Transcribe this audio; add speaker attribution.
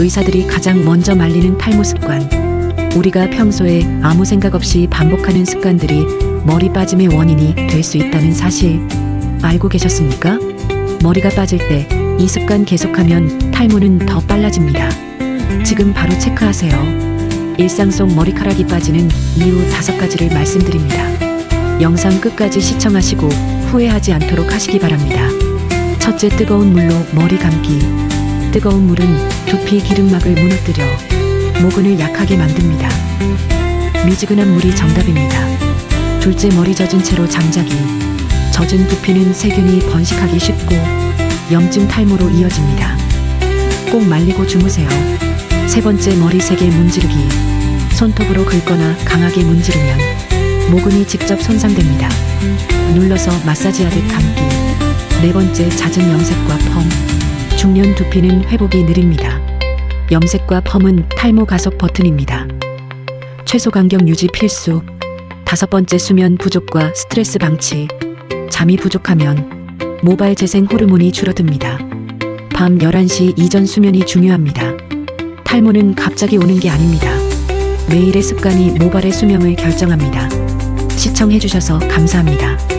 Speaker 1: 의사들이 가장 먼저 말리는 탈모 습관. 우리가 평소에 아무 생각 없이 반복하는 습관들이 머리 빠짐의 원인이 될 수 있다는 사실 알고 계셨습니까? 머리가 빠질 때 이 습관 계속하면 탈모는 더 빨라집니다. 지금 바로 체크하세요. 일상 속 머리카락이 빠지는 이유 다섯 가지를 말씀드립니다. 영상 끝까지 시청하시고 후회하지 않도록 하시기 바랍니다. 첫째 뜨거운 물로 머리 감기. 뜨거운 물은 두피 기름막을 무너뜨려 모근을 약하게 만듭니다. 미지근한 물이 정답입니다. 둘째 머리 젖은 채로 잠자기. 젖은 두피는 세균이 번식하기 쉽고 염증 탈모로 이어집니다. 꼭 말리고 주무세요. 세 번째 머리 색에 문지르기. 손톱으로 긁거나 강하게 문지르면 모근이 직접 손상됩니다. 눌러서 마사지하듯 감기. 네 번째 잦은 염색과 펌. 중년 두피는 회복이 느립니다. 염색과 펌은 탈모 가속 버튼입니다. 최소 간격 유지 필수. 다섯 번째 수면 부족과 스트레스 방치. 잠이 부족하면 모발 재생 호르몬이 줄어듭니다. 밤 11시 이전 수면이 중요합니다. 탈모는 갑자기 오는 게 아닙니다. 매일의 습관이 모발의 수명을 결정합니다. 시청해주셔서 감사합니다.